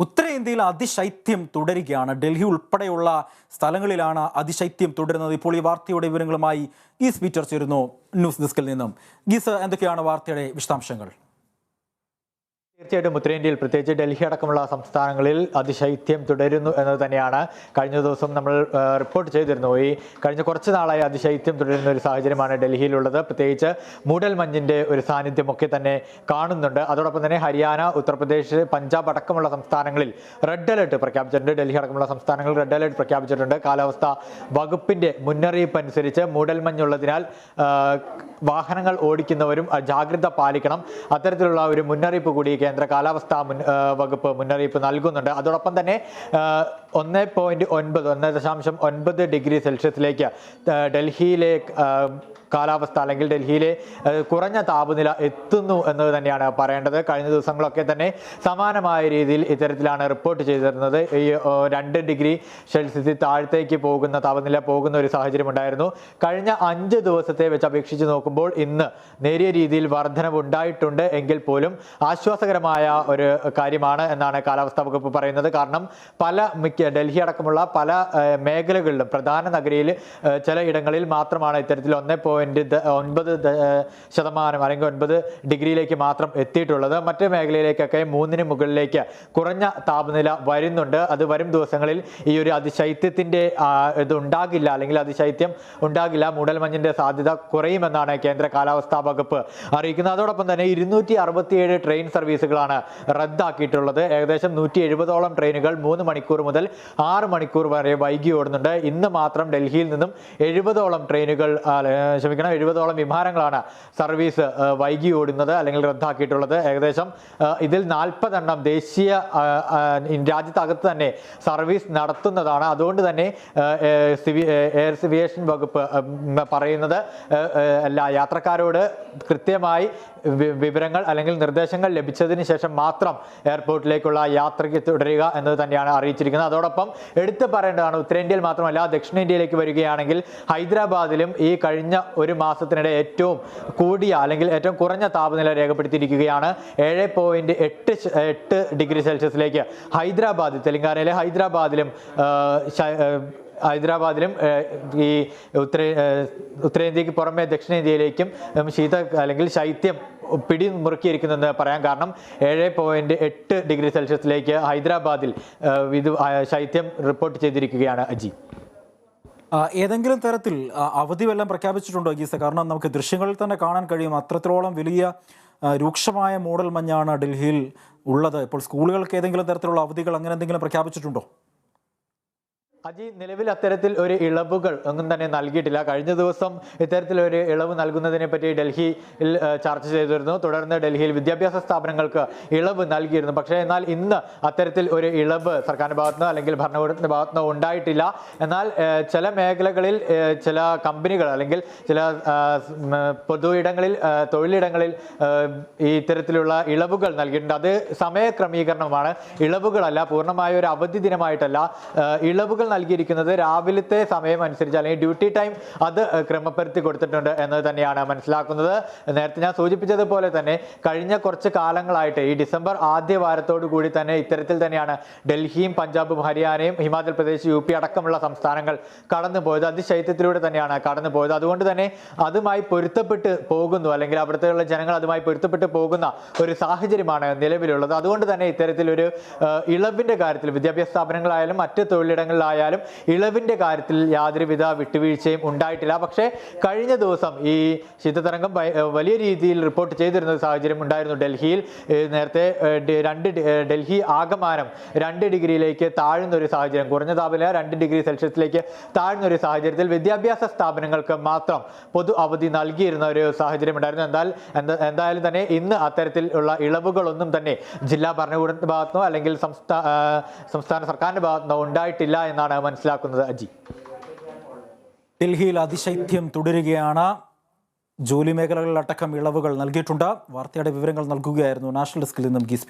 ഉത്തരേന്ത്യയിൽ അതിശൈത്യം തുടരുകയാണ്. ഡൽഹി ഉൾപ്പെടെയുള്ള സ്ഥലങ്ങളിലാണ് അതിശൈത്യം തുടരുന്നത്. ഇപ്പോൾ ഈ വാർത്തയുടെ വിവരങ്ങളുമായി ഗീസ് പീറ്റർ ചേരുന്നു ന്യൂസ് ഡെസ്കിൽ നിന്നും. ഗീസ് എന്തൊക്കെയാണ് വാർത്തയുടെ വിശദാംശങ്ങൾ? തീർച്ചയായിട്ടും ഉത്തരേന്ത്യയിൽ പ്രത്യേകിച്ച് ഡൽഹി അടക്കമുള്ള സംസ്ഥാനങ്ങളിൽ അതിശൈത്യം തുടരുന്നു എന്നത് തന്നെയാണ്. കഴിഞ്ഞ ദിവസം നമ്മൾ റിപ്പോർട്ട് ചെയ്തിരുന്നു. ഈ കഴിഞ്ഞ കുറച്ച് നാളായി അതിശൈത്യം തുടരുന്ന ഒരു സാഹചര്യമാണ് ഡൽഹിയിലുള്ളത്. പ്രത്യേകിച്ച് മൂടൽ മഞ്ഞിന്റെ ഒരു സാന്നിധ്യമൊക്കെ തന്നെ കാണുന്നുണ്ട്. അതോടൊപ്പം തന്നെ ഹരിയാന ഉത്തർപ്രദേശ് പഞ്ചാബ് അടക്കമുള്ള സംസ്ഥാനങ്ങളിൽ റെഡ് അലർട്ട് പ്രഖ്യാപിച്ചിട്ടുണ്ട്. ഡൽഹി അടക്കമുള്ള സംസ്ഥാനങ്ങളിൽ റെഡ് അലർട്ട് പ്രഖ്യാപിച്ചിട്ടുണ്ട്. കാലാവസ്ഥ വകുപ്പിന്റെ മുന്നറിയിപ്പ് അനുസരിച്ച് മൂടൽമഞ്ഞുള്ളതിനാൽ മഞ്ഞുള്ളതിനാൽ വാഹനങ്ങൾ ഓടിക്കുന്നവരും ജാഗ്രത പാലിക്കണം. അത്തരത്തിലുള്ള ഒരു മുന്നറിയിപ്പ് കൂടി കേന്ദ്ര കാലാവസ്ഥാ മുൻ വകുപ്പ് മുന്നറിയിപ്പ് നൽകുന്നുണ്ട്. അതോടൊപ്പം തന്നെ ഒന്ന് പോയിന്റ് ഒൻപത് ഒന്ന് ദശാംശം ഒൻപത് ഡിഗ്രി സെൽഷ്യസിലേക്ക് ഡൽഹിയിലെ കാലാവസ്ഥ അല്ലെങ്കിൽ ഡൽഹിയിലെ കുറഞ്ഞ താപനില എത്തുന്നു എന്ന് തന്നെയാണ് പറയേണ്ടത്. കഴിഞ്ഞ ദിവസങ്ങളൊക്കെ തന്നെ സമാനമായ രീതിയിൽ ഇത്തരത്തിലാണ് റിപ്പോർട്ട് ചെയ്തിരുന്നത്. ഈ രണ്ട് ഡിഗ്രി സെൽഷ്യസിൽ താഴത്തേക്ക് പോകുന്ന താപനില പോകുന്ന ഒരു സാഹചര്യം ഉണ്ടായിരുന്നു. കഴിഞ്ഞ അഞ്ച് ദിവസത്തെ വെച്ച് അപേക്ഷിച്ച് നോക്കുമ്പോൾ ഇന്ന് നേരിയ രീതിയിൽ വർധനവ് ഉണ്ടായിട്ടുണ്ട് എങ്കിൽ പോലും ആശ്വാസകരമായ ഒരു കാര്യമാണ് എന്നാണ് കാലാവസ്ഥാ വകുപ്പ് പറയുന്നത്. കാരണം പല മിക്ക ഡൽഹി അടക്കമുള്ള പല മേഖലകളിലും പ്രധാന നഗരിയിൽ ചില ഇടങ്ങളിൽ മാത്രമാണ് ഇത്തരത്തിൽ ഒന്ന് പോയിന്റ് ഒൻപത് ശതമാനം അല്ലെങ്കിൽ ഒൻപത് ഡിഗ്രിയിലേക്ക് മാത്രം എത്തിയിട്ടുള്ളത്. മറ്റ് മേഖലയിലേക്കൊക്കെ മൂന്നിന് മുകളിലേക്ക് കുറഞ്ഞ താപനില വരുന്നുണ്ട്. അത് വരും ദിവസങ്ങളിൽ ഈ ഒരു അതിശൈത്യത്തിന്റെ ആ, ഇത് ഉണ്ടാകില്ല അല്ലെങ്കിൽ അതിശൈത്യം ഉണ്ടാകില്ല മൂടൽമഞ്ഞിന്റെ സാധ്യത കുറയുമെന്നാണ് കേന്ദ്ര കാലാവസ്ഥാ വകുപ്പ് അറിയിക്കുന്നത്. അതോടൊപ്പം തന്നെ ഇരുന്നൂറ്റി അറുപത്തിയേഴ് ട്രെയിൻ സർവീസുകളാണ് റദ്ദാക്കിയിട്ടുള്ളത്. ഏകദേശം നൂറ്റി എഴുപതോളം ട്രെയിനുകൾ മൂന്ന് മണിക്കൂർ മുതൽ ആറ് മണിക്കൂർ വരെ വൈകി ഓടുന്നുണ്ട്. ഇന്ന് മാത്രം ഡൽഹിയിൽ നിന്നും എഴുപതോളം ട്രെയിനുകൾ ക്ഷമിക്കണം എഴുപതോളം വിമാനങ്ങളാണ് സർവീസ് വൈകി ഓടുന്നത് അല്ലെങ്കിൽ റദ്ദാക്കിയിട്ടുള്ളത്. ഏകദേശം ഇതിൽ നാൽപ്പതെണ്ണം ദേശീയ രാജ്യത്തകത്ത് തന്നെ സർവീസ് നടത്തുന്നതാണ്. അതുകൊണ്ട് തന്നെ എയർ സിവിയേഷൻ വകുപ്പ് പറയുന്നത് എല്ലാ യാത്രക്കാരോട് കൃത്യമായി വിവരങ്ങൾ അല്ലെങ്കിൽ നിർദ്ദേശങ്ങൾ ലഭിച്ചതിന് ശേഷം മാത്രം എയർപോർട്ടിലേക്കുള്ള യാത്രയ്ക്ക് തുടരുക എന്നത് തന്നെയാണ് അറിയിച്ചിരിക്കുന്നത്. അതോടൊപ്പം എടുത്തു പറയേണ്ടതാണ് ഉത്തരേന്ത്യയിൽ മാത്രമല്ല ദക്ഷിണേന്ത്യയിലേക്ക് വരികയാണെങ്കിൽ ഹൈദരാബാദിലും ഈ കഴിഞ്ഞ ഒരു മാസത്തിനിടെ ഏറ്റവും കൂടിയ അല്ലെങ്കിൽ ഏറ്റവും കുറഞ്ഞ താപനില രേഖപ്പെടുത്തിയിരിക്കുകയാണ്. ഏഴ് പോയിന്റ് എട്ട് എട്ട് ഡിഗ്രി സെൽഷ്യസിലേക്ക് ഹൈദരാബാദ് തെലങ്കാനയിലെ ഹൈദരാബാദിലും ഹൈദരാബാദിലും ഈ ഉത്തരേ ഉത്തരേന്ത്യക്ക് പുറമെ ദക്ഷിണേന്ത്യയിലേക്കും ശീത അല്ലെങ്കിൽ ശൈത്യം പിടി മുറുക്കിയിരിക്കുന്നതെന്ന് പറയാൻ കാരണം ഏഴ് പോയിന്റ് എട്ട് ഡിഗ്രി സെൽഷ്യസിലേക്ക് ഹൈദരാബാദിൽ ഇത് ശൈത്യം റിപ്പോർട്ട് ചെയ്തിരിക്കുകയാണ് അജി. ഏതെങ്കിലും തരത്തിൽ അവധി വല്ലതും പ്രഖ്യാപിച്ചിട്ടുണ്ടോ ഗീസ കാരണം നമുക്ക് ദൃശ്യങ്ങളിൽ തന്നെ കാണാൻ കഴിയും. അത്രത്തോളം വലിയ രൂക്ഷമായ മൂടൽ മഞ്ഞാണ് ഡൽഹിയിൽ ഉള്ളത്. ഇപ്പോൾ സ്കൂളുകൾക്ക് ഏതെങ്കിലും തരത്തിലുള്ള അവധികൾ അങ്ങനെ എന്തെങ്കിലും പ്രഖ്യാപിച്ചിട്ടുണ്ടോ? അജി നിലവിൽ അത്തരത്തിൽ ഒരു ഇളവുകൾ ഒന്നും തന്നെ നൽകിയിട്ടില്ല. കഴിഞ്ഞ ദിവസം ഇത്തരത്തിൽ ഒരു ഇളവ് നൽകുന്നതിനെ പറ്റി ഡൽഹിയിൽ ചർച്ച ചെയ്തിരുന്നു. തുടർന്ന് ഡൽഹിയിൽ വിദ്യാഭ്യാസ സ്ഥാപനങ്ങൾക്ക് ഇളവ് നൽകിയിരുന്നു. പക്ഷേ എന്നാൽ ഇന്ന് അത്തരത്തിൽ ഒരു ഇളവ് സർക്കാരിന്റെ ഭാഗത്തുനിന്ന് അല്ലെങ്കിൽ ഭരണകൂടത്തിന്റെ ഭാഗത്തുനിന്ന് ഉണ്ടായിട്ടില്ല. എന്നാൽ ചില മേഖലകളിൽ ചില കമ്പനികൾ അല്ലെങ്കിൽ ചില പൊതു ഇടങ്ങളിൽ തൊഴിലിടങ്ങളിൽ ഇത്തരത്തിലുള്ള ഇളവുകൾ നൽകിയിട്ടുണ്ട്. അത് സമയക്രമീകരണമാണ്. ഇളവുകളല്ല പൂർണമായ ഒരു അവധി ദിനമായിട്ടല്ല. ഇളവുകൾ നൽകിയിരിക്കുന്നത് രാവിലത്തെ സമയം അനുസരിച്ച് അല്ലെങ്കിൽ ഡ്യൂട്ടി ടൈം അത് ക്രമപ്പെടുത്തി കൊടുത്തിട്ടുണ്ട് എന്നത് തന്നെയാണ് മനസ്സിലാക്കുന്നത്. നേരത്തെ ഞാൻ സൂചിപ്പിച്ചതുപോലെ തന്നെ കഴിഞ്ഞ കുറച്ച് കാലങ്ങളായിട്ട് ഈ ഡിസംബർ ആദ്യ വാരത്തോടു കൂടി തന്നെ ഇത്തരത്തിൽ തന്നെയാണ് ഡൽഹിയും പഞ്ചാബും ഹരിയാനയും ഹിമാചൽ പ്രദേശ് യു പി അടക്കമുള്ള സംസ്ഥാനങ്ങൾ കടന്നുപോയത്. അതിശൈത്യത്തിലൂടെ തന്നെയാണ് കടന്നുപോയത്. അതുകൊണ്ട് തന്നെ അതുമായി പൊരുത്തപ്പെട്ട് പോകുന്നു അല്ലെങ്കിൽ അവിടുത്തെയുള്ള ജനങ്ങൾ അതുമായി പൊരുത്തപ്പെട്ട് പോകുന്ന ഒരു സാഹചര്യമാണ് നിലവിലുള്ളത്. അതുകൊണ്ട് തന്നെ ഇത്തരത്തിലൊരു ഇളവിന്റെ കാര്യത്തിൽ വിദ്യാഭ്യാസ സ്ഥാപനങ്ങളായാലും മറ്റ് തൊഴിലിടങ്ങളിലായാലും ഇളവിന്റെ കാര്യത്തിൽ യാതൊരുവിധ വിട്ടുവീഴ്ചയും ഉണ്ടായിട്ടില്ല. പക്ഷേ കഴിഞ്ഞ ദിവസം ഈ ശീതതരംഗം വലിയ രീതിയിൽ റിപ്പോർട്ട് ചെയ്തിരുന്ന സാഹചര്യം ഉണ്ടായിരുന്നു. ഡൽഹിയിൽ നേരത്തെ രണ്ട് ഡൽഹി ആകമാനം രണ്ട് ഡിഗ്രിയിലേക്ക് താഴ്ന്ന ഒരു സാഹചര്യം കുറഞ്ഞ താപനില രണ്ട് ഡിഗ്രി സെൽഷ്യസിലേക്ക് താഴ്ന്ന ഒരു സാഹചര്യത്തിൽ വിദ്യാഭ്യാസ സ്ഥാപനങ്ങൾക്ക് മാത്രം പൊതു അവധി നൽകിയിരുന്ന ഒരു സാഹചര്യം ഉണ്ടായിരുന്നു. എന്നാൽ എന്താ- എന്തായാലും തന്നെ ഇന്ന് അത്തരത്തിൽ ഉള്ള ഇളവുകളൊന്നും തന്നെ ജില്ലാ ഭരണകൂടത്തിന്റെ ഭാഗത്തുനിന്നോ അല്ലെങ്കിൽ സംസ്ഥാന സംസ്ഥാന സർക്കാരിന്റെ ഭാഗത്തുനിന്നോ ഉണ്ടായിട്ടില്ല എന്നാണ് മനസ്സിലാക്കുന്നത് അജി? ഡൽഹിയിൽ അതിശൈത്യം തുടരുകയാണ്. ജോലി മേഖലകളിലടക്കം ഇളവുകൾ നൽകിയിട്ടുണ്ട്. വാർത്തയുടെ വിവരങ്ങൾ നൽകുകയായിരുന്നു നാഷണൽ ഡെസ്കിൽ നിന്നും ഗീസ്